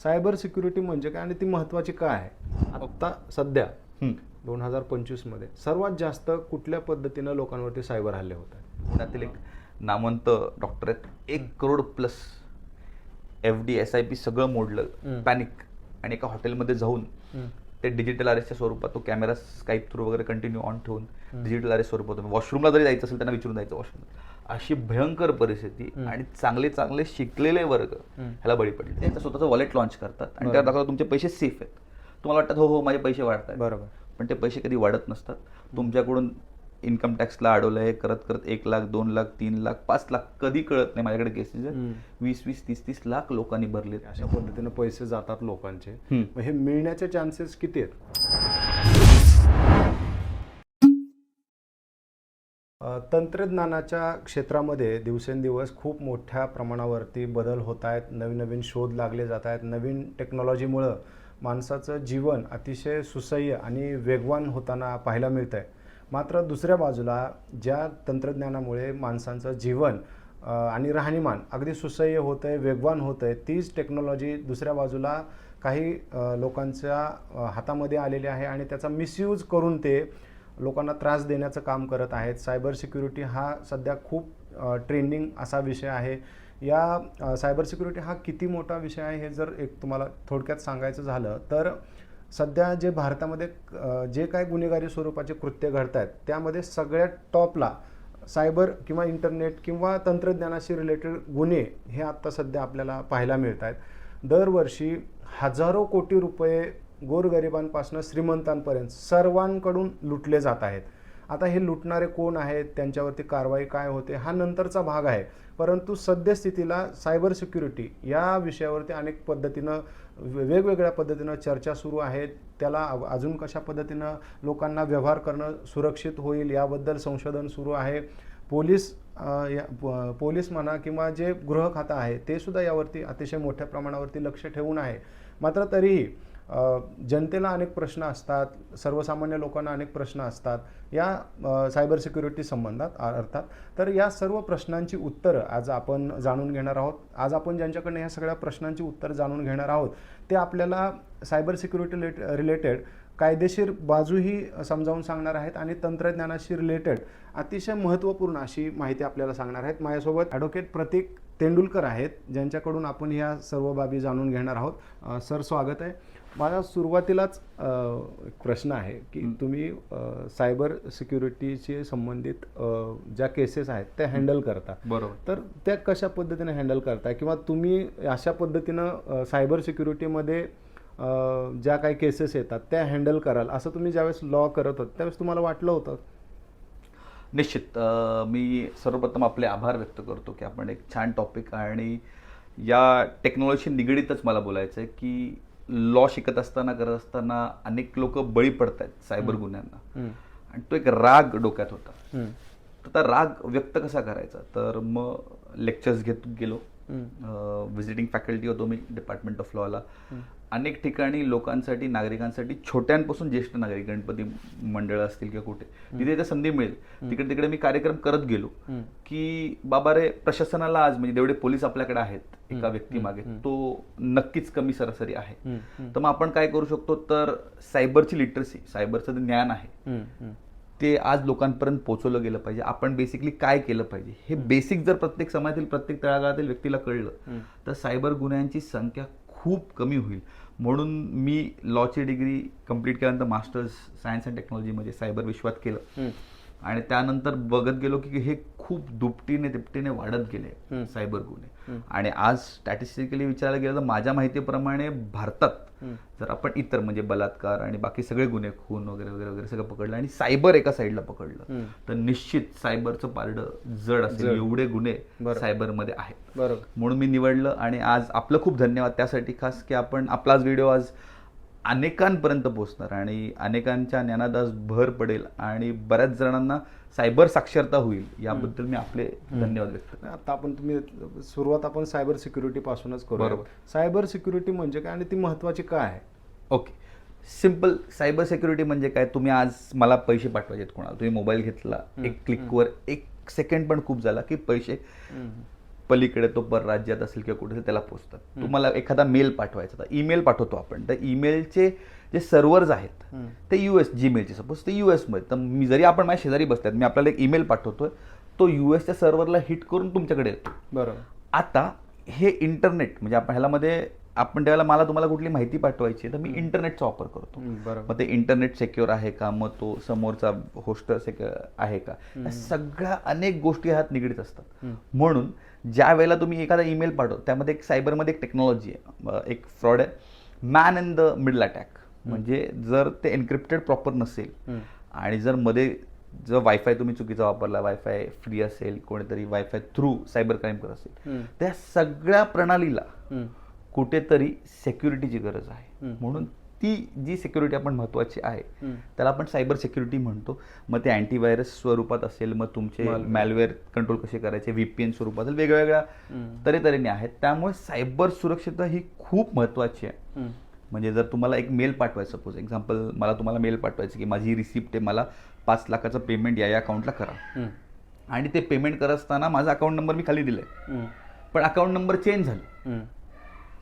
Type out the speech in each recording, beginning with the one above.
Cyber security म्हणजे काय आणि ती महत्वाची काय आहे? आत्ता सध्या. दोन हजार पंचवीसमध्ये सर्वात जास्त कुठल्या पद्धतीनं लोकांवरती सायबर हल्ले होत आहेत? पुण्यातील एक नामवंत डॉक्टर आहेत. एक crore plus F D S I P सगळं. मोडलं. पॅनिक आणि एका हॉटेलमध्ये जाऊन ते डिजिटल अरेस्टच्या स्वरूपात तो कॅमेरा स्काईप थ्रू वगैरे कंटिन्यू ऑन ठेवून डिजिटल अरेस्ट स्वरूपात वॉशरूमला जरी जायचं असेल त्यांना विचारून जायचं वॉशरूम अशी भयंकर परिस्थिती हं. आणि चांगले चांगले शिकलेले वर्ग हं. ह्याला बळी पडले. त्यांचं स्वतःचं वॉलेट लॉन्च करतात आणि. त्यावर दाखवतात तुमचे पैसे सेफ आहेत. तुम्हाला वाटतात हो हो माझे पैसे वाढतात बरोबर. पण ते पैसे कधी वाढत नसतात. तुमच्याकडून इन्कम टॅक्सला अडवलं आहे करत करत एक लाख दोन लाख तीन लाख पाच लाख कधी कळत नाही. माझ्याकडे केसेस वीस वीस तीस तीस लाख लोकांनी भरले अशा पद्धतीनं पैसे जातात लोकांचे. हं. मग हे मिळण्याचे चान्सेस किती आहेत? तंत्रज्ञानाच्या क्षेत्रामध्ये दिवसेंदिवस खूप मोठ्या प्रमाणावरती बदल होत आहेत नवीन नवीन शोध लागले जात आहेत नवीन टेक्नॉलॉजीमुळं माणसाचं जीवन अतिशय सुसह्य आणि वेगवान होताना पाहायला मिळतं आहे मात्र दुसऱ्या बाजूला ज्या तंत्रज्ञानामुळे माणसांचं जीवन आणि राहणीमान अगदी सुसह्य होतं आहे वेगवान होतं आहे तीच टेक्नॉलॉजी दुसऱ्या बाजूला काही लोकांच्या हातामध्ये आलेली आहे आणि त्याचा मिसयूज करून ते लोकांना त्रास देण्याचं काम करत आहेत. सायबर सिक्युरिटी हा सध्या खूप ट्रेंडिंग असा विषय आहे. या सायबर सिक्युरिटी हा किती मोठा विषय आहे हे जर एक तुम्हाला थोडक्यात सांगायचं झालं तर सध्या जे भारतामध्ये जे काय गुन्हेगारी स्वरूपाचे कृत्य घडत आहेत त्यामध्ये सगळ्यात टॉपला सायबर किंवा इंटरनेट किंवा तंत्रज्ञानाशी रिलेटेड गुन्हे हे आत्ता सध्या आपल्याला पाहायला मिळत आहेत दरवर्षी हजारो कोटी रुपये गोरगरिबांपासून श्रीमंतांपर्यंत सर्वांकडून लुटले जात आहेत. आता हे लुटणारे कोण आहेत? त्यांच्यावरती कारवाई काय होते? हा नंतरचा भाग आहे. परंतु सद्यस्थितीला सायबर सिक्युरिटी या विषयावरती अनेक पद्धतीनं वेगवेगळ्या पद्धतीनं चर्चा सुरू आहेत त्याला अजून कशा पद्धतीनं लोकांना व्यवहार करणं सुरक्षित होईल याबद्दल संशोधन सुरू आहे. पोलीस या पोलीस म्हणा किंवा जे गृह खातं आहे ते सुद्धा यावरती अतिशय मोठ्या प्रमाणावरती लक्ष ठेवून आहे. मात्र तरीही जनतेला अनेक प्रश्न असतात सर्वसामान्य लोकांना अनेक प्रश्न असतात. या सायबर सिक्युरिटी संबंधात अर्थात. तर या सर्व प्रश्नांची उत्तरं आज आपण जाणून घेणार आहोत. आज आपण ज्यांच्याकडनं ह्या सगळ्या प्रश्नांची उत्तरं जाणून घेणार आहोत ते आपल्याला सायबर सिक्युरिटी रिलेटेड कायदेशीर बाजूही समजावून सांगणार आहेत आणि तंत्रज्ञानाशी रिलेटेड अतिशय महत्त्वपूर्ण अशी माहिती आपल्याला सांगणार आहेत. माझ्यासोबत ॲडव्होकेट प्रतीक तेंडुलकर आहेत ज्यांच्याकडून आपण ह्या सर्व बाबी जाणून घेणार आहोत. सर स्वागत आहे. माझा सुरुवातीलाच एक प्रश्न आहे की तुम्ही सायबर सिक्युरिटीशी संबंधित ज्या केसेस आहेत त्या हँडल करता. बरोबर. तर त्या कशा पद्धतीने हँडल करताय किंवा तुम्ही अशा पद्धतीनं सायबर सिक्युरिटीमध्ये ज्या काही केसेस येतात त्या हँडल कराल असं तुम्ही ज्यावेळेस लॉ करत होत त्यावेळेस तुम्हाला वाटलं होतं? निश्चित. मी सर्वप्रथम आपले आभार व्यक्त करतो की आपण एक छान टॉपिक आणि या टेक्नॉलॉजी निगडीतच मला बोलायचं आहे की लॉ शिकत असताना करत असताना अनेक लोक बळी पडत आहेत सायबर गुन्ह्यांना. आणि तो एक राग डोक्यात होता. तर त्या राग व्यक्त कसा करायचा? तर मग लेक्चर्स घेत गेलो. व्हिजिटिंग फॅकल्टी होतो मी डिपार्टमेंट ऑफ लॉला अनेक ठिकाणी लोकांसाठी नागरिकांसाठी छोट्यांपासून ज्येष्ठ नागरिक गणपती मंडळ असतील किंवा कुठे तिथे त्या संधी मिळेल. तिकडे तिकडे मी कार्यक्रम करत गेलो की बाबा रे प्रशासनाला आज म्हणजे जेवढे पोलीस आपल्याकडे आहेत एका व्यक्तीमागे. तो नक्कीच कमी सरासरी आहे. तर मग आपण काय करू शकतो? तर सायबरची लिटरसी सायबरचं जे ज्ञान आहे ते आज लोकांपर्यंत पोहोचवलं गेलं पाहिजे. आपण बेसिकली काय केलं पाहिजे? हे बेसिक जर प्रत्येक समाजातील प्रत्येक तळागाळातील व्यक्तीला कळलं तर सायबर गुन्ह्यांची संख्या खूप कमी होईल. म्हणून मी लॉची डिग्री कंप्लीट केल्यानंतर मास्टर्स सायन्स अँड टेक्नॉलॉजीमध्ये सायबर विश्वात केलं. आणि त्यानंतर बघत गेलो की हे खूप दुपटीने तिपटीने वाढत गेले सायबर गुन्हे. आणि आज स्टॅटिस्टिकली विचारायला गेलं तर माझ्या माहितीप्रमाणे भारतात जर आपण इतर म्हणजे बलात्कार आणि बाकी सगळे गुन्हे खून वगैरे वगैरे वगैरे सगळं पकडलं आणि सायबर एका साईडला पकडलं तर निश्चित सायबरचं पारडं जड असेल. एवढे गुन्हे बरं. सायबरमध्ये आहेत. म्हणून मी निवडलं आणि आज आपलं खूप धन्यवाद. त्यासाठी खास की आपण आपलाच व्हिडिओ आज अनेकांपर्यंत पोहोचणार आणि अनेकांच्या ज्ञानात आज भर पडेल आणि बऱ्याच जणांना सायबर साक्षरता होईल याबद्दल मी आपले धन्यवाद व्यक्त करतो. आता आपण तुम्ही सुरुवात आपण सायबर सिक्युरिटी पासूनच करू बरोबर. सायबर सिक्युरिटी म्हणजे काय आणि ती महत्वाची काय आहे? ओके. सिंपल सायबर सिक्युरिटी म्हणजे काय? तुम्ही आज मला पैसे पाठवायचे आहेत कोणाला? तुम्ही मोबाईल घेतला एक क्लिकवर एक सेकंड पण खूप झाला की पैसे पलीकडे तो परराज्यात असेल किंवा कुठे असेल त्याला पोचतात. तुम्हाला एखादा मेल पाठवायचा तर ईमेल पाठवतो आपण. तर ईमेलचे जे सर्व्हर्स आहेत. ते यू एस जीमेलचे. सपोज ते यू एसमध्ये. तर मी जरी आपण माझ्या शेजारी बसतात मी आपल्याला एक ईमेल पाठवतोय तो यू एसच्या सर्व्हरला हिट करून तुमच्याकडे येतो. बरोबर. आता हे इंटरनेट म्हणजे आपण ह्याला मध्ये आपण त्यावेळेला मला तुम्हाला कुठली माहिती पाठवायची तर मी इंटरनेटचा वापर करतो. मग ते इंटरनेट सेक्युअर आहे का? मग तो समोरचा होस्ट सेक्युअर आहे का? या सगळ्या अनेक गोष्टी ह्यात निगडीत असतात. म्हणून ज्या वेळेला तुम्ही एखादा ईमेल पाठवतो त्यामध्ये एक सायबरमध्ये एक टेक्नॉलॉजी आहे एक फ्रॉड आहे man in the middle attack म्हणजे जर ते एन्क्रिप्टेड प्रॉपर नसेल. आणि जर मध्ये जर वायफाय तुम्ही चुकीचा वापरला वायफाय फ्री असेल कोणीतरी वायफाय थ्रू सायबर क्राईम करत असेल. त्या सगळ्या प्रणालीला. कुठेतरी सेक्युरिटीची गरज आहे. म्हणून ती जी सिक्युरिटी आपण महत्वाची आहे. त्याला आपण सायबर सिक्युरिटी म्हणतो मग ते अँटीव्हायरस स्वरूपात असेल मग तुमचे. मॅलवेअर कंट्रोल कसे करायचे व्हीपीएन स्वरूपात असेल वेगवेगळ्या. तऱ्हेतऱ्हेने आहेत त्यामुळे सायबर सुरक्षितता ही खूप महत्वाची आहे. म्हणजे जर तुम्हाला एक मेल पाठवायचं सपोज एक्झाम्पल मला तुम्हाला मेल पाठवायचं की माझी रिसिप्ट आहे मला पाच लाखाचं पेमेंट या या अकाउंटला करा. आणि ते पेमेंट करत असताना माझा अकाउंट नंबर मी खाली दिलाय. पण अकाउंट नंबर चेंज झाली.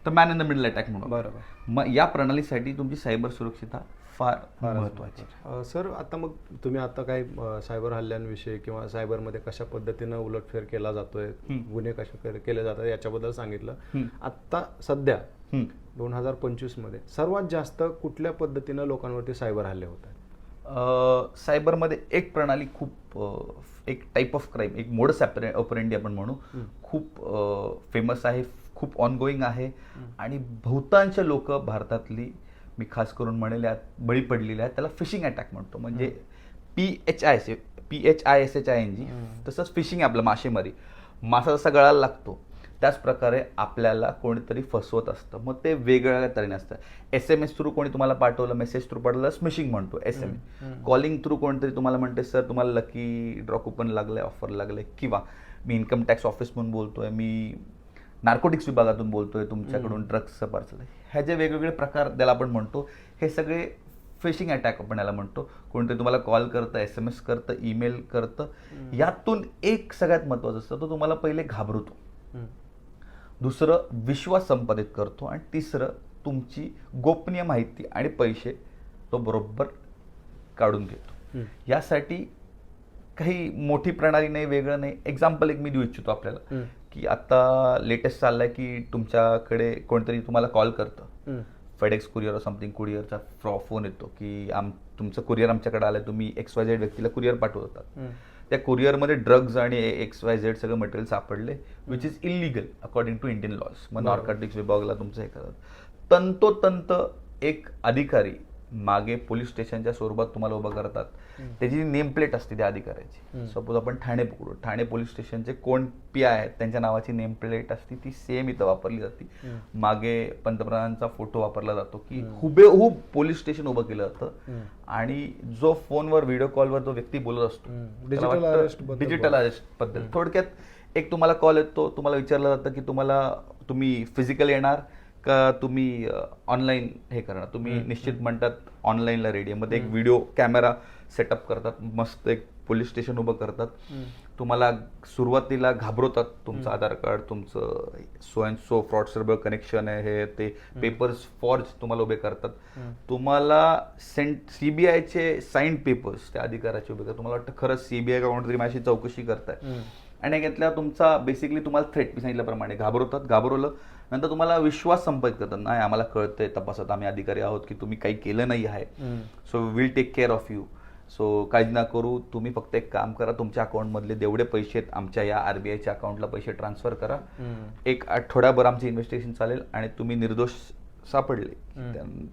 तर man in the middle attack म्हणून बरोबर मग या प्रणालीसाठी तुमची सायबर सुरक्षितता फार महत्वाची सर आता मग तुम्ही आता काही सायबर हल्ल्यांविषयी किंवा सायबरमध्ये कशा पद्धतीनं उलटफेर केला जातोय. गुन्हे कशा केले जातात याच्याबद्दल सांगितलं. आत्ता सध्या. दोन हजार पंचवीसमध्ये सर्वात जास्त कुठल्या पद्धतीनं लोकांवरती सायबर हल्ले होत आहेत सायबरमध्ये एक प्रणाली खूप एक टाईप ऑफ क्राईम एक मोडस ऑपरेंडी आपण म्हणू. खूप फेमस आहे खूप ऑनगोईंग आहे. आणि बहुतांश लोक भारतातली मी खास करून म्हणेल यात बळी पडलेली आहेत. त्याला फिशिंग अटॅक म्हणतो. म्हणजे P H I S P H I S H I N G. तसंच फिशिंग आपलं मासेमारी. मासा जसा गळायला लागतो त्याच प्रकारे आपल्याला कोणीतरी फसवत असतं. मग ते वेगवेगळ्या तऱ्हेने असतं. एस एम एस थ्रू कोणी तुम्हाला पाठवलं मेसेज थ्रू पाठवलं स्मिशिंग म्हणतो एस एम हम्म. कॉलिंग थ्रू कोणतरी तुम्हाला म्हणते सर तुम्हाला लकी ड्रॉ कुपन लागलंय ऑफर लागलंय. किंवा मी इन्कम टॅक्स ऑफिस म्हणून बोलतोय मी नार्कोटिक्स विभागातून बोलतोय तुमच्याकडून ड्रग्सचं पार्सल ह्या जे वेगवेगळे प्रकार त्याला आपण म्हणतो हे सगळे फिशिंग अटॅक आपण याला म्हणतो. कोणतरी तुम्हाला कॉल करतं एस एम एस करतं ईमेल करतं. यातून एक सगळ्यात महत्वाचं असतं तो तुम्हाला पहिले घाबरवतो. दुसरं विश्वास संपादित करतो आणि तिसरं तुमची गोपनीय माहिती आणि पैसे तो बरोबर काढून घेतो. यासाठी काही मोठी प्रणाली नाही वेगळं नाही. एक्झाम्पल एक मी देऊ इच्छितो आपल्याला. की आता लेटेस्ट चाललंय की तुमच्याकडे कोणतरी तुम्हाला कॉल करतं. फेडेक्स कुरिअर समथिंग कुरिअरचा फ्रॉ फोन येतो की आम तुमचं कुरिअर आमच्याकडे आलं तुम्ही एक्स वाय झेड व्यक्तीला कुरिअर पाठवतात. त्या कुरिअरमध्ये ड्रग्ज आणि एक्स वाय झेड सगळं मटेरियल सापडले which is illegal according to Indian laws मग. नॉर्कॉटिक्स विभागाला तुमचं हे करतात तंतोतंत एक अधिकारी मागे पोलीस स्टेशनच्या स्वरूपात तुम्हाला उभं करतात. त्याची नेम प्लेट असते त्या अधिकाऱ्याची. सपोज आपण ठाणे पकडू ठाणे पोलीस स्टेशनचे कोण पी आय आहेत त्यांच्या नावाची नेम प्लेट असते ती सेम इथं वापरली जाते. मागे पंतप्रधानांचा फोटो वापरला जातो की. हुबेहूब पोलीस स्टेशन उभं केलं जातं. आणि जो फोनवर व्हिडिओ कॉलवर जो व्यक्ती बोलत असतो डिजिटल. अरेस्टबद्दल थोडक्यात एक तुम्हाला कॉल येतो तुम्हाला विचारलं जातं की तुम्हाला तुम्ही फिजिकल येणार का तुम्ही ऑनलाईन हे करणार तुम्ही. निश्चित म्हणतात ऑनलाईनला रेडी मध्ये एक व्हिडिओ कॅमेरा सेटअप करतात मस्त एक पोलीस स्टेशन उभं करतात. तुम्हाला सुरुवातीला घाबरवतात तुमचं. आधार कार्ड तुमचं सो अँड सो फ्रॉडसर्बल कनेक्शन आहे हे ते पेपर्स फॉर्ज तुम्हाला उभे करतात. तुम्हाला सेंट सीबीआयचे साईन पेपर्स त्या अधिकाराचे उभे करतात तुम्हाला वाटतं खरंच सीबीआय का कोणतरी माझी चौकशी करताय. आणि घेतल्या तुमचा बेसिकली तुम्हाला थ्रेट मी सांगितल्याप्रमाणे घाबरवतात घाबरवलं नंतर तुम्हाला विश्वास संपादित करतात नाही आम्हाला कळतंय तपासात आम्ही अधिकारी आहोत की तुम्ही काही केलं नाही आहे. So will take care of you so काळजी ना करू तुम्ही फक्त एक काम करा तुमच्या अकाउंटमधले जेवढे पैसे आहेत आमच्या या आरबीआयच्या अकाउंटला पैसे ट्रान्सफर करा. एक आठवड्याभर आमची इन्व्हेस्टिगेशन चालेल आणि तुम्ही निर्दोष सापडले.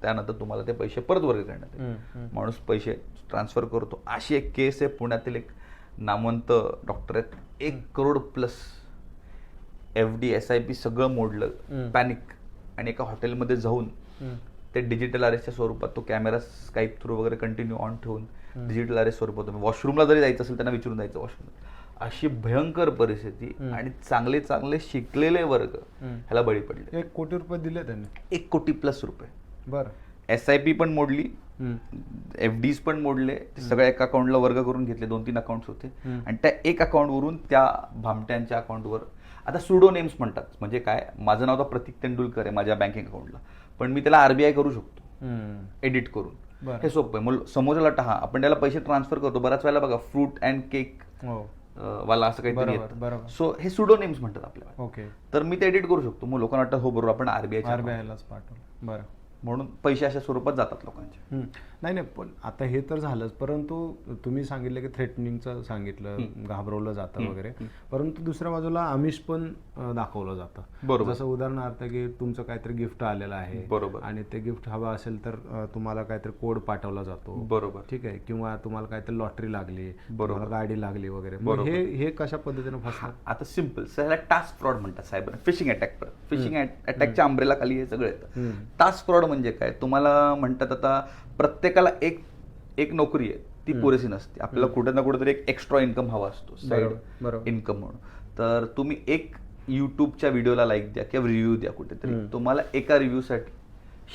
त्यानंतर तुम्हाला ते पैसे परत वर्ग करण्यात येईल. माणूस पैसे ट्रान्सफर करतो. अशी एक केस आहे पुण्यातील एक नामवंत डॉक्टर आहेत. एक crore plus F D S I P सगळं मोडलं. पॅनिक. आणि एका हॉटेलमध्ये जाऊन. ते डिजिटल अरेस्टच्या स्वरूपात तो कॅमेरा स्काईप थ्रू वगैरे कंटिन्यू ऑन ठेवून. डिजिटल अरेस्ट स्वरूपात तुम्ही वॉशरूमला जरी जायचं असेल त्यांना विचारून जायचं वॉशरूम अशी भयंकर परिस्थिती. आणि चांगले चांगले शिकलेले वर्ग. ह्याला बळी पडले. एक कोटी रुपये दिले त्यांनी. एक कोटी प्लस रुपये. बरं. एस आय पी पण मोडली. एफ डीज पण मोडले. ते सगळ्या एका अकाउंटला वर्ग करून घेतले. दोन तीन अकाउंट होते. आणि त्या एक अकाउंटवरून त्या भामट्यांच्या अकाउंटवर आता सुडो नेम्स म्हणतात. म्हणजे काय? माझं नाव तर प्रतीक तेंडुलकर आहे माझ्या बँकिंग अकाउंटला पण मी त्याला आरबीआय करू शकतो. एडिट करून. हे सोपं आहे. मग समोरला हा आपण त्याला पैसे ट्रान्सफर करतो. बऱ्याच वेळेला बघा फ्रूट अँड केक वाला असं काहीतरी. सो हे सुडो नेम्स म्हणतात आपल्याला. ओके. तर मी ते एडिट करू शकतो. मग लोकांना वाटतं हो बरोबर आपण आरबीआय आरबीआयलाच पाठवलं. बरं. म्हणून पैसे अशा स्वरूपात जातात लोकांचे. नाही नाही पण आता हे तर झालंच. परंतु तुम्ही सांगितलं की थ्रेटनिंगचं सांगितलं घाबरवलं जातं वगैरे. परंतु दुसऱ्या बाजूला आमिष पण दाखवलं जातं. बरोबर. जसं उदाहरणार्थ की तुमचं काहीतरी गिफ्ट आलेलं आहे बरोबर. आणि ते गिफ्ट हवं असेल तर तुम्हाला काहीतरी कोड पाठवला जातो. बरोबर. ठीक आहे? किंवा तुम्हाला काहीतरी लॉटरी लागली बरोबर. गाडी लागली वगैरे. हे हे कशा पद्धतीने फसणार आता सिंपल ह्याला टास्क फ्रॉड म्हणतात सायबर फिशिंग अटॅक फिशिंग अटॅकच्या अंब्रेला खाली हे सगळं येतं. टास्क फ्रॉड म्हणजे काय? तुम्हाला म्हणतात आता प्रत्येकाला एक एक नोकरी आहे ती पुरेशी नसते आपल्याला कुठे ना कुठेतरी एक एक्स्ट्रा इन्कम हवा असतो साईड. इन्कम म्हणून तर तुम्ही एक युट्यूबच्या व्हिडिओला लाईक द्या किंवा रिव्ह्यू द्या कुठेतरी. तुम्हाला एका रिव्ह्यूसाठी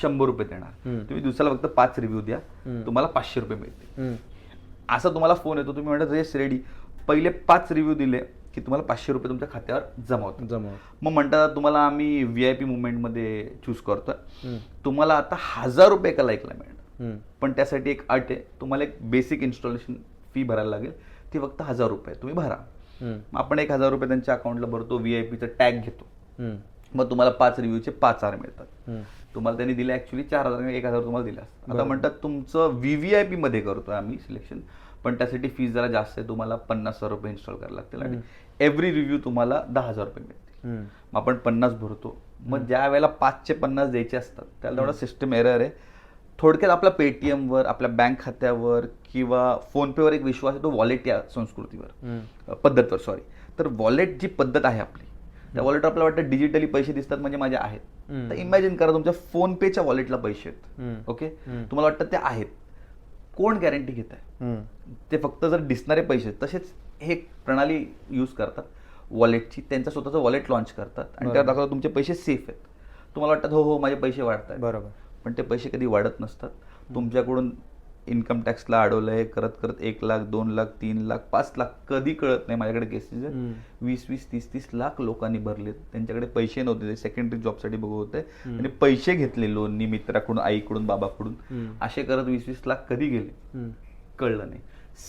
शंभर रुपये देणार. तुम्ही दिवसाला फक्त पाच रिव्ह्यू द्या. तुम्हाला पाचशे रुपये मिळतील हम्म. असा तुम्हाला फोन येतो तुम्ही म्हणता रेस रेडी पहिले पाच रिव्ह्यू दिले की तुम्हाला पाचशे रुपये तुमच्या खात्यावर जमा होतात जमा मग म्हणतात तुम्हाला आम्ही व्ही आय पी मुवमेंटमध्ये चूज करतोय. तुम्हाला आता हजार रुपये एका लाईकला मिळणार. पण त्यासाठी एक अट आहे. तुम्हाला एक बेसिक इन्स्टॉलेशन फी भरायला लागेल. ती फक्त हजार रुपये. तुम्ही भरा. आपण एक हजार रुपये त्यांच्या अकाउंटला भरतो व्ही आय पीचं टॅग घेतो. मग तुम्हाला पाच रिव्ह्यूचे पाच हजार मिळतात. तुम्हाला त्यांनी दिले ऍक्च्युली चार हजार एक हजार तुम्हाला दिले असतात. आता. म्हणतात तुमचं व्हीव्हीआयपी मध्ये करतोय आम्ही सिलेक्शन पण त्यासाठी फीस जरा जास्त आहे. तुम्हाला पन्नास हजार रुपये इन्स्टॉल करायला लागतील आणि एव्हरी रिव्ह्यू तुम्हाला दहा हजार रुपये मिळतील. मग आपण पन्नास भरतो. मग ज्या वेळेला पाचशे पन्नास द्यायचे असतात त्याला तेवढा सिस्टम एरर आहे. थोडक्यात आपल्या पेटीएमवर आपल्या बँक खात्यावर किंवा फोनपेवर एक विश्वास आहे तो वॉलेट या संस्कृतीवर. पद्धतवर सॉरी तर वॉलेट जी पद्धत आहे आपली त्या वॉलेट आपल्याला वाटतं डिजिटली पैसे दिसतात म्हणजे माझे आहेत. तर इमॅजिन करा तुमच्या फोन पेच्या वॉलेटला पैसे. आहेत. ओके. तुम्हाला वाटतं ते आहेत. कोण गॅरंटी घेत आहे. ते फक्त जर दिसणारे पैसे आहेत. तसेच हे प्रणाली यूज करतात. वॉलेटची त्यांचं स्वतःचं वॉलेट लॉन्च करतात. आणि त्यावर बरोबर. दाखवतात तुमचे पैसे सेफ आहेत. तुम्हाला वाटतात हो हो माझे पैसे वाढत आहेत बरोबर. पण ते पैसे कधी वाढत नसतात तुमच्याकडून इन्कम टॅक्सला अडवलंय करत करत एक लाख दोन लाख तीन लाख पाच लाख कधी कळत नाही माझ्याकडे केसेस. वीस वीस तीस तीस लाख लोकांनी भरलेत त्यांच्याकडे पैसे नव्हते ते सेकंडरी जॉबसाठी बघत होते. आणि पैसे घेतले लोननी मित्राकडून आईकडून बाबाकडून. असे करत वीस वीस लाख कधी गेले. कळलं नाही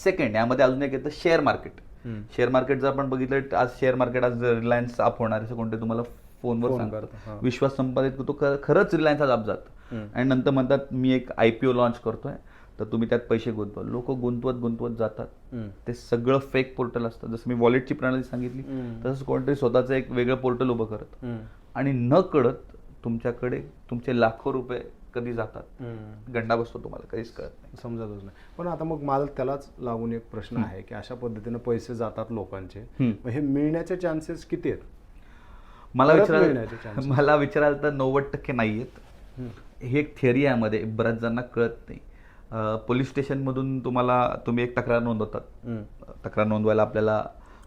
सेकंड यामध्ये अजून एक येतं शेअर मार्केट. शेअर मार्केट जर आपण बघितलं तर आज शेअर मार्केट आज रिलायन्स अप होणार असं कोणते तुम्हाला फोनवर फोन सांगतात. विश्वास संपादित खर- खरंच रिलायन्स आज अप जात. आणि नंतर म्हणतात मी एक आय पी ओ लॉन्च करतोय. तर तुम्ही त्यात पैसे गुंतवा. लोक गुंतवत गुंतवत जातात. ते सगळं फेक पोर्टल असतं. जसं मी वॉलेटची प्रणाली सांगितली. तसंच कोणतरी स्वतःचं एक वेगळं पोर्टल उभं करत. आणि न कळत तुमच्याकडे तुमचे लाखो रुपये कधी जातात. गंडा बसतो तुम्हाला काहीच कळत नाही. समजतच नाही. पण आता मग मला त्यालाच लागून एक प्रश्न आहे की अशा पद्धतीने पैसे जातात लोकांचे. हे मिळण्याचे चान्सेस किती आहेत? मला विचारायला. मला विचारायला तर नव्वद टक्के नाही आहेत. ही एक थिअरी आहे यामध्ये बऱ्याच जणांना कळत नाही पोलीस स्टेशनमधून तुम्हाला तुम्ही एक तक्रार नोंदवतात. तक्रार नोंदवायला आपल्याला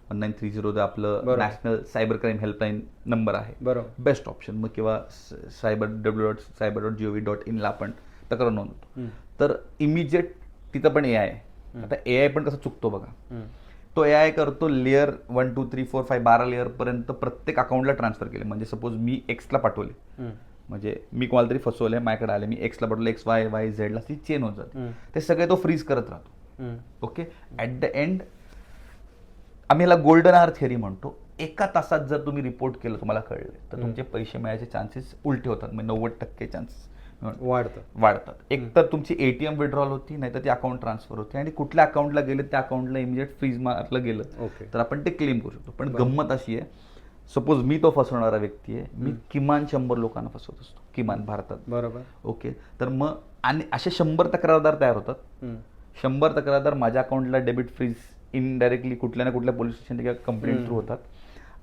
वन नाईन थ्री झिरो आपलं. National cyber crime helpline number आहे बरोबर बेस्ट ऑप्शन मग किंवा cyber W dot cyber dot G O V dot इनला आपण तक्रार नोंदवतो. तर इमिजिएट तिथं पण ए आहे आता ए आय पण कसं चुकतो बघा. तो ए आय करतो layer one two three four five बारा लेअर पर्यंत प्रत्येक अकाउंटला ट्रान्सफर केले म्हणजे सपोज मी एक्सला पाठवले. म्हणजे मी कोणाला तरी फसवलंय माझ्याकडे आले मी एक्सला पाठवलं एक्स वाय वाय झेडला ती चेन होत जाते. ते सगळे तो फ्रीज करत राहतो. ओके ॲट द एंड आम्ही याला गोल्डन आर थिअरी म्हणतो. एका तासात जर तुम्ही रिपोर्ट केलं तुम्हाला कळले तर तुमचे पैसे मिळायचे चान्सेस उलटे होतात. म्हणजे नव्वद टक्के चान्सेस वाढतं वाढतात. एक तर तुमची एटीएम विड्रॉल होती नाही तर ती अकाउंट ट्रान्सफर होते. आणि कुठल्या अकाउंटला गेले त्या अकाउंटला इमिजिएट फ्रीज मारलं गेलं. ओके तर आपण ते क्लेम करू शकतो. पण. गंमत अशी आहे सपोज मी तो फसवणारा व्यक्ती आहे मी किमान शंभर लोकांना फसवत असतो किमान भारतात. बरोबर. ओके? तर मग आणि असे शंभर तक्रारदार तयार होतात. शंभर तक्रारदार माझ्या अकाउंटला डेबिट फ्रीज इनडायरेक्टली कुठल्या ना कुठल्या पोलीस स्टेशन किंवा कंप्लेंट. थ्रू होतात.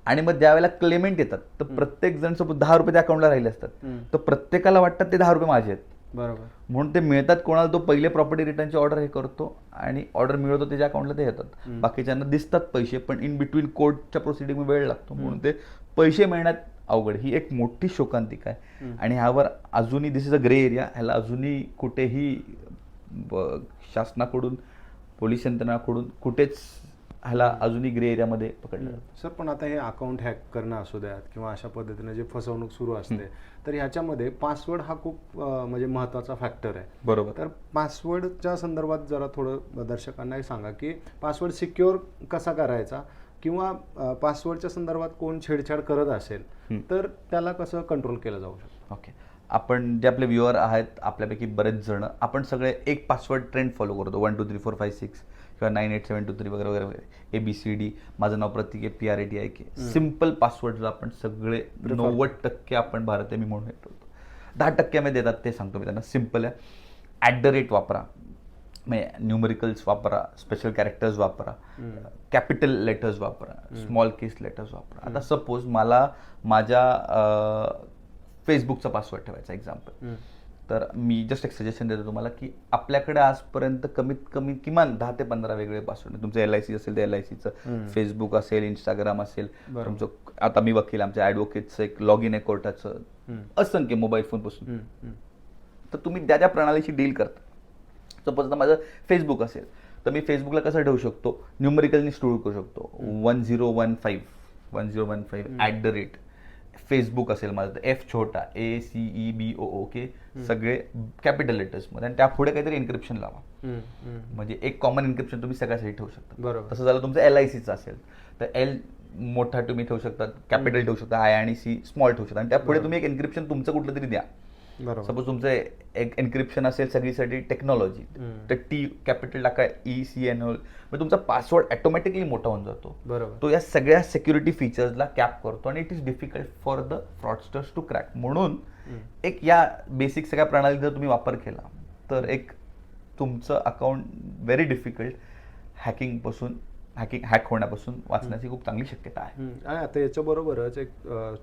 आणि मग ज्यावेळेला क्लेमेंट येतात तर प्रत्येक जण सपोज दहा रुपये त्या अकाउंटला राहिले असतात. तर प्रत्येकाला वाटतात ते दहा रुपये माझे आहेत. बरोबर. म्हणून ते मिळतात कोणाला तो पहिले प्रॉपर्टी रिटर्नची ऑर्डर हे करतो आणि ऑर्डर मिळवतो त्याच्या अकाउंटला ते येतात. बाकीच्यांना दिसतात पैसे पण इन बिटवीन कोर्टच्या प्रोसिडिंग वेळ लागतो. म्हणून ते पैसे मिळण्यात अवघड. ही एक मोठी शोकांतिका आहे. आणि ह्यावर अजूनही this is a grey area ह्याला अजूनही कुठेही शासनाकडून पोलीस यंत्रणाकडून कुठेच ह्याला अजूनही ग्रे एरियामध्ये पकडलं जातं. सर पण आता हे अकाउंट हॅक करणं असू द्यात किंवा अशा पद्धतीने जे फसवणूक सुरू असते तर ह्याच्यामध्ये पासवर्ड हा खूप म्हणजे महत्त्वाचा फॅक्टर आहे. बरोबर. तर पासवर्डच्या संदर्भात जरा थोडं दर्शकांना सांगा की पासवर्ड सिक्युअर कसा करायचा किंवा पासवर्डच्या संदर्भात कोण छेडछाड करत असेल तर त्याला कसं कंट्रोल केलं जाऊ शकतं? ओके. आपण जे आपले व्ह्युअर आहेत आपल्यापैकी बरेच जण आपण सगळे एक पासवर्ड ट्रेंड फॉलो करतो. One two three four five six किंवा nine eight seven two three वगैरे वगैरे वगैरे. ए बी सी डी माझं नाव प्रतीक आहे P R A T I K simple password आपण सगळे नव्वद टक्के आपण भारतीय मी म्हणून ठेवतो दहा टक्क्यामध्ये देतात ते सांगतो मी त्यांना. सिंपल आहे. ॲट द रेट वापरा. म्हणजे न्यूमरिकल्स वापरा स्पेशल कॅरेक्टर्स वापरा. कॅपिटल लेटर्स वापरा. स्मॉल केस लेटर्स वापरा. आता सपोज मला माझ्या फेसबुकचा पासवर्ड ठेवायचा एक्झाम्पल तर मी जस्ट एक सजेशन देतो तुम्हाला की आपल्याकडे आजपर्यंत कमीत कमी किमान दहा ते पंधरा वेगळे पासवर्ड तुमचं एल आय सी असेल तर एल आय सीचं फेसबुक असेल इंस्टाग्राम असेल तुमचं आता मी वकील आमच्या ॲडव्होकेटचं एक लॉग इन आहे कोर्टाचं. असंख्य मोबाईल फोनपासून तर तुम्ही त्या ज्या प्रणालीशी डील करता. सपोज आता माझं फेसबुक असेल तर मी फेसबुकला कसं ठेवू शकतो? न्यूमरिकलनी स्टोर करू शकतो. One zero one five one zero one five at the rate Facebook असेल माझं एफ छोटा ए सी ई बी ओ ओ के सगळे कॅपिटल लेटर्समध्ये आणि त्यापुढे काहीतरी इन्क्रिप्शन लावा. म्हणजे एक कॉमन इन्क्रिप्शन तुम्ही सगळ्यासाठी ठेवू शकता. बरोबर. तसं झालं तुमचं एल आय सीचं असेल तर एल मोठा तुम्ही ठेवू शकता कॅपिटल ठेवू शकता आय आणि सी स्मॉल ठेवू शकता. आणि त्यापुढे तुम्ही एक इन्क्रिप्शन तुमचं कुठलं तरी द्या. सपोज तुमचं एक एन्क्रिप्शन असेल सगळीसाठी टेक्नॉलॉजी तर टी कॅपिटल टाका ई सी एन मग तुमचा पासवर्ड ऑटोमॅटिकली मोठा होऊन जातो. बरोबर. तो या सगळ्या सिक्युरिटी फीचर्सला कॅप करतो आणि it is difficult for the fraudsters to crack म्हणून एक या बेसिक सगळ्या प्रणालीचा तुम्ही वापर केला तर एक तुमचं अकाउंट व्हेरी डिफिकल्ट हॅकिंगपासून हॅकिंग हॅक होण्यापासून वाचण्याची खूप चांगली शक्यता आहे. आणि आता याच्याबरोबरच एक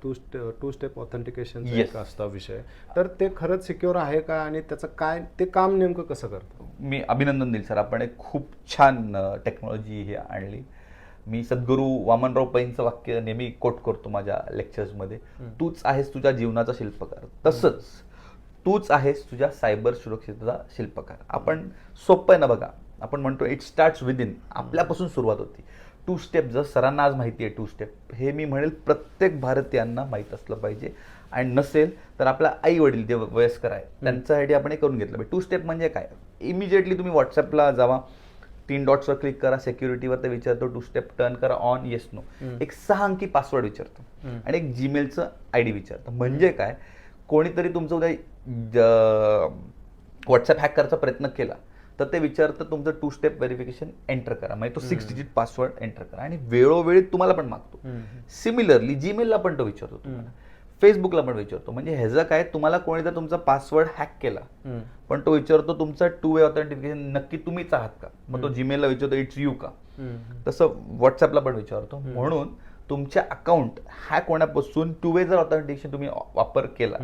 टू टू स्टेप ऑथेंटिकेशन असता विषय. तर ते खरंच सिक्युअर आहे का आणि त्याचं काय ते काम नेमकं कसं करतं? मी अभिनंदन देईल सर. आपण एक खूप छान टेक्नॉलॉजी हे आणली. मी सद्गुरू वामनराव पैंचं वाक्य नेहमी कोट करतो माझ्या लेक्चर्समध्ये तूच आहेस तुझ्या जीवनाचा शिल्पकार. तसंच तूच आहेस तुझ्या सायबर सुरक्षेचा शिल्पकार. आपण सोपं आहे ना बघा. आपण म्हणतो इट स्टार्ट्स विदिन आपल्यापासून सुरुवात होती. टू स्टेप जर सरांना आज माहिती आहे टू स्टेप हे मी म्हणेल प्रत्येक भारतीयांना माहीत असलं पाहिजे. आणि नसेल तर आपल्या आई वडील जे वयस्कर आहे त्यांच्यासाठी आपण हे करून घेतलं पाहिजे. टू स्टेप म्हणजे काय? इमिजिएटली तुम्ही व्हॉट्सअपला जावा. तीन डॉट्सवर क्लिक करा सिक्युरिटीवर ते विचारतो टू स्टेप टर्न करा ऑन येस नो एक सहा अंकी पासवर्ड विचारतो. आणि एक जीमेलचं आय डी विचारतं. म्हणजे काय? कोणीतरी तुमचं उद्या व्हॉट्सअप हॅक करायचा प्रयत्न केला. तर ते विचारतं तुमचं टू स्टेप व्हेरिफिकेशन एंटर करा. म्हणजे तो सिक्स डिजिट पासवर्ड एंटर करा. आणि वेळोवेळी तुम्हाला पण मागतो. सिमिलरली जीमेलला पण तो विचारतो तुम्हाला. फेसबुकला पण विचारतो. म्हणजे ह्याचं काय तुम्हाला कोणी जर तुमचा पासवर्ड हॅक केला. पण तो विचारतो तुमचा टू वे ऑथेंटिफिकेशन नक्की तुम्हीच आहात का? मग तो जीमेलला विचारतो इट्स यू का? तसं व्हॉट्सअपला पण विचारतो. म्हणून तुमच्या अकाउंट हॅक होण्यापासून टू वे जर ऑथेंटिकेशन तुम्ही वापर केला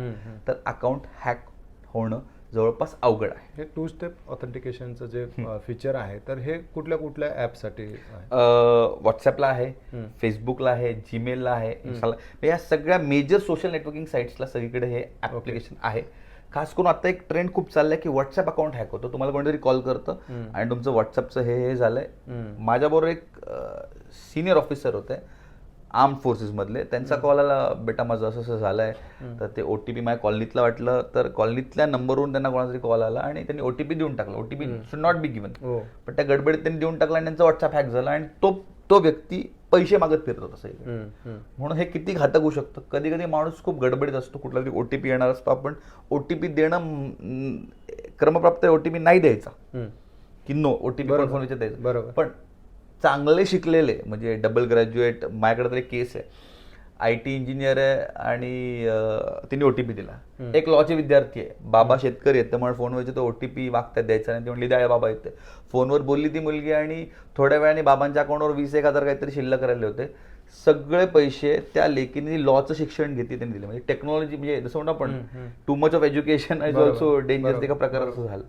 तर अकाउंट हॅक होणं जवळपास अवघड आहे. हे टू स्टेप ऑथेंटिकेशनचं जे फीचर आहे तर हे कुठल्या कुठल्या ॲपसाठी आहे? व्हॉट्सअपला आहे फेसबुकला आहे जीमेलला आहे इंस्टाला या सगळ्या मेजर सोशल नेटवर्किंग साईट्सला सगळीकडे हे ऍप्लिकेशन आहे. खास करून आता एक ट्रेंड खूप चाललाय की व्हॉट्सअप अकाउंट हॅक होतं. तुम्हाला कोणीतरी कॉल करतं आणि तुमचं व्हॉट्सअपचं हे हे झालंय. माझ्याबरोबर एक सिनियर ऑफिसर होते. आर्म फोर्सेस मधले. त्यांचा कॉल आला बेटा माझं असं असं झालंय. तर ते ओटीपी माझ्या कॉलनीतला वाटलं. तर कॉलनीतल्या नंबरवरून त्यांना कोणाचा कॉल आला आणि त्यांनी ओटीपी देऊन टाकला. OTP should not be given हो. पण त्या गडबडीत त्यांनी देऊन टाकला आणि त्यांचा व्हॉट्सअप हॅक झाला आणि तो तो व्यक्ती पैसे मागत फिरत होता सगळीकडे. हम्म. म्हणून हे किती घातक होऊ शकतं? कधी कधी माणूस खूप गडबडीत असतो. कुठला तरी ओटीपी येणार असतो. आपण ओटीपी देणं क्रमप्राप्त ओटीपी नाही द्यायचा. की नो ओटीपी द्यायचा? बरोबर. पण चांगले शिकलेले म्हणजे डबल ग्रॅज्युएट माझ्याकडे तरी केस आहे. आय टी इंजिनियर आहे आणि अं, त्यांनी ओटीपी दिला. एक लॉचे विद्यार्थी आहे. बाबा शेतकरी आहेत त्यामुळे फोनवरचे तो ओटीपी मागतात द्यायचा आणि ते म्हणली द्या बाबा येते फोनवर बोलली ती मुलगी आणि थोड्या वेळाने बाबांच्या अकाउंटवर वीस एक हजार काहीतरी शिल्लक राहिले होते. सगळे पैसे त्या लेकीने लॉचं शिक्षण घेतली त्यांनी दिले. म्हणजे टेक्नॉलॉजी म्हणजे जसं म्हणतो आपण too much of education is. Also danger बरोबर. एका प्रकाराचं झालं.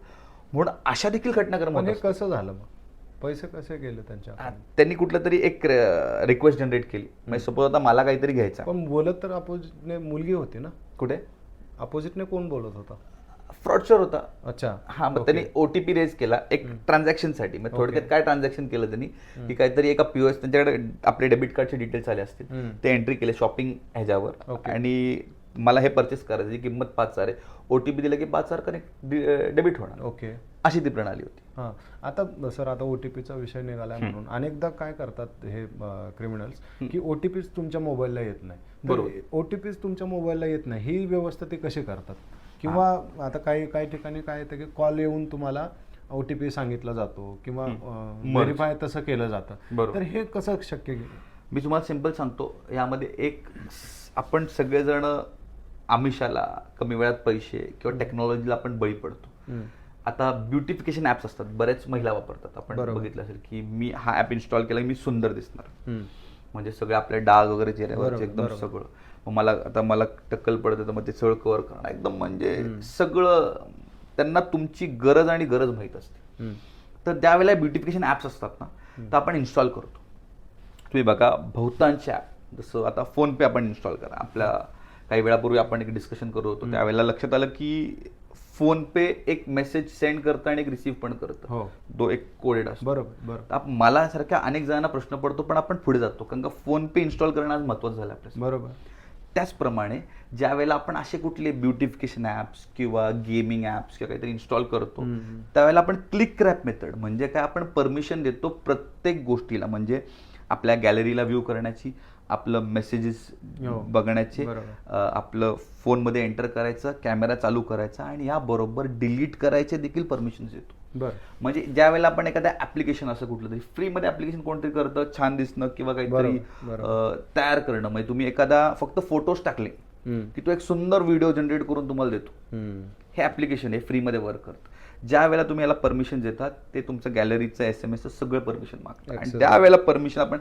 म्हणून अशा देखील घटनाक्रम असतात. कसं झालं मग? पैसे कसे गेले त्यांच्या त्यांनी कुठलं तरी एक रिक्वेस्ट जनरेट केली. म्हणजे सपोज आता मला काहीतरी घ्यायचा. पण बोलत तर अपोजिटने मुलगी होती ना? कुठे? अपोजिटने कोण बोलत होता? फ्रॉडस्टर होता. अच्छा. हा मग. त्यांनी ओटीपी रेज केला. एक ट्रान्झॅक्शनसाठी. मग थोडक्यात काय ट्रान्झॅक्शन केलं त्यांनी? की काहीतरी एका पीओएस त्यांच्याकडे आपले डेबिट कार्डचे डिटेल्स आले असतील. ते एंट्री केले शॉपिंग ह्याच्यावर. आणि मला हे परचेस करायचं किंमत पाच हजार आहे. ओटीपी दिलं की पाच हजार कनेक्ट डेबिट होणार. ओके. अशी ती प्रणाली होती. हां. आता सर आता ओ टी पीचा विषय निघालाय म्हणून. अनेकदा काय करतात हे क्रिमिनल्स की ओ टी पीच तुमच्या मोबाईलला येत नाही. बरोबर. ओ टी पीच तुमच्या मोबाईलला येत नाही. ही व्यवस्था ते कशी करतात? किंवा आता काही काही ठिकाणी काय येतं की कॉल येऊन तुम्हाला ओ टी पी सांगितला जातो किंवा. व्हेरीफाय तसं केलं जातं. तर हे कसं शक्य मी तुम्हाला सिंपल सांगतो. यामध्ये एक आपण सगळेजण आमिषाला कमी वेळात पैसे किंवा टेक्नॉलॉजीला आपण बळी पडतो. आता ब्युटिफिकेशन ॲप्स असतात बरेच महिला वापरतात. आपण. बघितलं असेल की मी हा ॲप इन्स्टॉल केला मी सुंदर दिसणार. म्हणजे सगळे आपले डाग वगैरे चेहऱ्यावरचे एकदम. सगळं. मग मला आता मला टक्कल पडतं तर मग ते सगळं कव्हर करणं. एकदम म्हणजे सगळं त्यांना तुमची गरज आणि गरज माहीत असते. तर त्यावेळेला ब्युटिफिकेशन ॲप्स असतात ना तर आपण इन्स्टॉल करतो. तुम्ही बघा बहुतांश ॲप जसं आता फोनपे आपण इन्स्टॉल करा. आपल्या काही वेळापूर्वी आपण एक डिस्कशन करत होतो त्यावेळेला लक्षात आलं की फोनपे एक मेसेज सेंड करतं आणि एक रिसीव्ह पण करतं. हो. तो एक कोडेड असतो. बरोबर बरोबर. मला सारख्या अनेक जणांना प्रश्न पडतो पण आपण पुढे जातो. कारण का फोन पे इन्स्टॉल करणं आज महत्वाचं झालं आपल्यासाठी बरोबर. त्याचप्रमाणे ज्या वेळेला आपण असे कुठले ब्युटिफिकेशन ॲप्स किंवा गेमिंग ॲप्स किंवा काहीतरी इन्स्टॉल करतो. त्यावेळेला आपण क्लिक क्रॅप मेथड म्हणजे काय? आपण परमिशन देतो प्रत्येक गोष्टीला. म्हणजे आपल्या गॅलरीला व्ह्यू करण्याची आपलं मेसेजेस हो. बघण्याचे बरोबर. आपलं फोनमध्ये एंटर करायचं कॅमेरा चालू करायचा आणि याबरोबर डिलीट करायचे देखील परमिशन्स देतो म्हणजे ज्या वेळेला आपण एखाद्या ऍप्लिकेशन असं कुठलं तरी फ्रीमध्ये ऍप्लिकेशन कोणतरी करतं छान दिसणं किंवा काहीतरी बरोबर, बरोबर. तयार करणं म्हणजे तुम्ही एखादा फक्त फोटोज टाकले. की तो एक सुंदर व्हिडिओ जनरेट करून तुम्हाला देतो. हे ऍप्लिकेशन आहे फ्रीमध्ये वर्क करतं ज्या वेळेला तुम्ही याला परमिशन देतात ते तुमचं गॅलरीचं एस एम एस सगळं परमिशन मागतं आणि. त्यावेळेला परमिशन आपण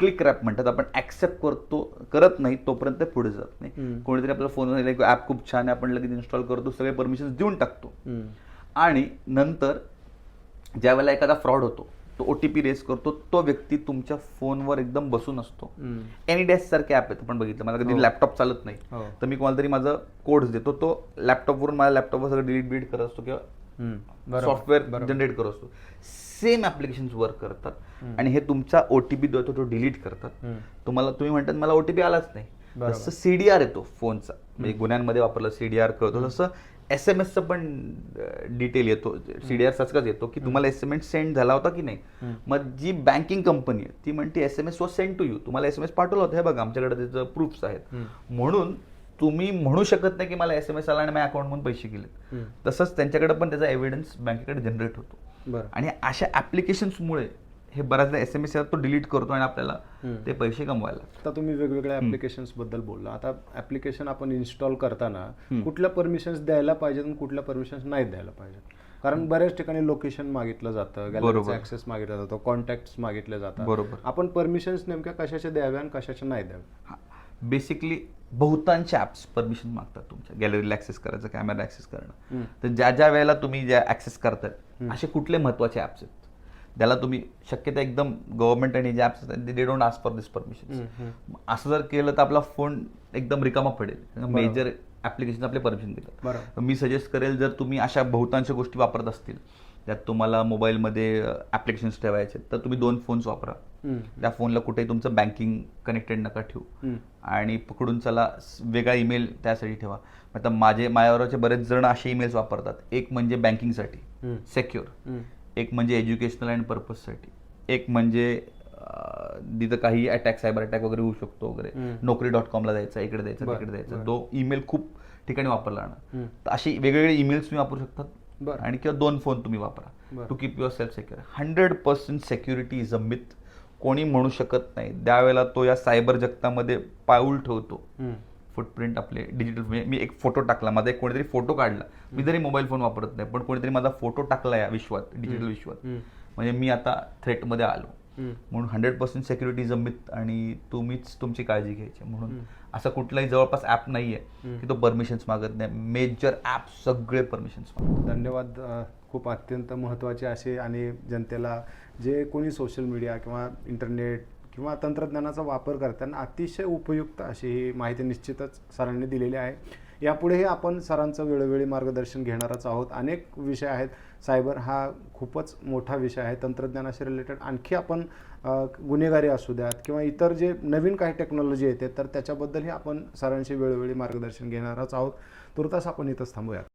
क्लिक रॅप म्हणतात आपण ऍक्सेप्ट करतो करत नाही तोपर्यंत पुढे जात नाही. कोणीतरी आपल्या फोनवर ॲप खूप छान आहे आपण लगेच इन्स्टॉल करतो सगळे परमिशन देऊन टाकतो. आणि नंतर ज्या वेळेला एखादा फ्रॉड होतो तो ओ टी पी रेस करतो तो व्यक्ती तुमच्या फोनवर एकदम बसून असतो. एनी डॅश सारखे ॲप आहेत आपण बघितलं मला हो. कधी लॅपटॉप चालत नाही हो. तर मी कोणाला तरी माझं कोड्स देतो तो लॅपटॉपवरून माझ्या लॅपटॉपवर सगळं डिलीट बिलीट करत असतो किंवा सॉफ्टवेअर. जनरेट करत असतो सेम ऍप्लिकेशन वर्क करतात. आणि हे तुमचा ओटीपी देतो तो डिलीट करतात. तुम्हाला तुम्ही म्हणतात मला ओटीपी आलाच नाही. तसं सीडीआर येतो फोनचा. म्हणजे गुन्ह्यांमध्ये वापरलं सीडीआर कळतो तसं एस एम एसचं पण डिटेल येतो. सीडीआर सारखाच येतो की तुम्हाला एस एम एस सेंड झाला होता की नाही. मग जी बँकिंग कंपनी आहे ती म्हणते S M S was send to you तुम्हाला एस एम एस पाठवला होता. हे बघा आमच्याकडे त्याचं प्रूफ्स आहेत. म्हणून तुम्ही म्हणू शकत नाही की मला एस एम एस आला आणि माझ्या अकाउंटमधून पैसे गेले. तसंच त्यांच्याकडे पण त्याचा एव्हिडन्स बँकेकडे जनरेट होतो. आणि अशा ऍप्लिकेशन्समुळे हे बऱ्याचदा एस एम एस तो डिलीट करतो आणि आपल्याला. ते पैसे कमवायला आता तुम्ही वेगवेगळ्या ऍप्लिकेशन्सबद्दल बोलला. आता ऍप्लिकेशन आपण इन्स्टॉल करताना कुठल्या परमिशन्स द्यायला पाहिजेत आणि कुठल्या परमिशन्स नाही द्यायला पाहिजेत? कारण बऱ्याच ठिकाणी लोकेशन मागितलं जातं गॅलरीचा. ऍक्सेस मागितला जातो कॉन्टॅक्ट मागितले जातात. बरोबर. आपण परमिशन्स नेमक्या कशाच्या द्याव्या आणि कशाच्या नाही द्याव्या बेसिकली बहुतांश ॲप्स परमिशन मागतात तुमच्या. गॅलरीला ऍक्सेस करायचं कॅमेरा ऍक्सेस करणं. तर ज्या ज्या वेळेला तुम्ही ज्या ऍक्सेस करताय असे कुठले महत्त्वाचे ऍप्स आहेत? ज्याला तुम्ही शक्यता एकदम गव्हर्नमेंट आणि जे ऍप्स आहेत they don't ask for this permission असं जर केलं तर आपला फोन एकदम रिकामा पडेल. मेजर ऍप्लिकेशन आपले परमिशन देतात. मी सजेस्ट करेल जर तुम्ही अशा बहुतांश गोष्टी वापरत असतील त्यात तुम्हाला मोबाईलमध्ये ऍप्लिकेशन्स ठेवायचे तर तुम्ही दोन फोन्स वापरा. त्या फोनला कुठेही तुमचं बँकिंग कनेक्टेड नका ठेवू. आणि पकडून चला वेगळा ईमेल त्यासाठी ठेवा आता माझे माझ्यावरचे बरेच जण असे ईमेल्स वापरतात एक म्हणजे बँकिंगसाठी. सेक्युअर. एक म्हणजे एज्युकेशनल अँड पर्पजसाठी एक म्हणजे तिथं काही अटॅक सायबर अटॅक वगैरे होऊ शकतो वगैरे. नोकरी डॉट कॉमला जायचा इकडे जायचं तिकडे जायचं. तो ईमेल खूप ठिकाणी वापरला जाणार. तर अशी वेगवेगळे ईमेल्स तुम्ही वापरू शकतात. आणि किंवा दोन फोन तुम्ही वापरा. To keep yourself secure hundred percent security is a myth कोणी म्हणू शकत नाही. त्यावेळेला तो या सायबर जगतामध्ये पाऊल ठेवतो. फुटप्रिंट आपले डिजिटल मी एक फोटो टाकला. माझा एक कोणीतरी फोटो काढला. मी जरी मोबाईल फोन वापरत नाही. पण कोणीतरी माझा फोटो टाकला या विश्वात डिजिटल विश्वात. म्हणजे मी आता थ्रेटमध्ये आलो. म्हणून हंड्रेड पर्सेंट सेक्युरिटी मिथ आणि तुम्हीच तुमची काळजी घ्यायची. म्हणून. असं कुठलाही जवळपास ॲप नाहीये हम्म. की तो परमिशन्स मागत नाही. मेजर ॲप सगळे परमिशन्स मागतात. धन्यवाद खूप अत्यंत महत्त्वाचे असे आणि जनतेला जे कोणी सोशल मीडिया किंवा इंटरनेट किंवा तंत्रज्ञानाचा वापर करताना अतिशय उपयुक्त अशी ही माहिती निश्चितच सरांनी दिलेली आहे. यापुढेही आपण सरांचं वेळोवेळी मार्गदर्शन घेणारच आहोत. अनेक विषय आहेत. सायबर हा खूपच मोठा विषय आहे. तंत्रज्ञानाशी रिलेटेड आणखी आपण गुन्हेगारी असू द्यात किंवा इतर जे नवीन काही टेक्नॉलॉजी येते तर त्याच्याबद्दलही आपण सरांशी वेळोवेळी मार्गदर्शन घेणारच आहोत. तुर्तास आपण इथंच थांबूयात.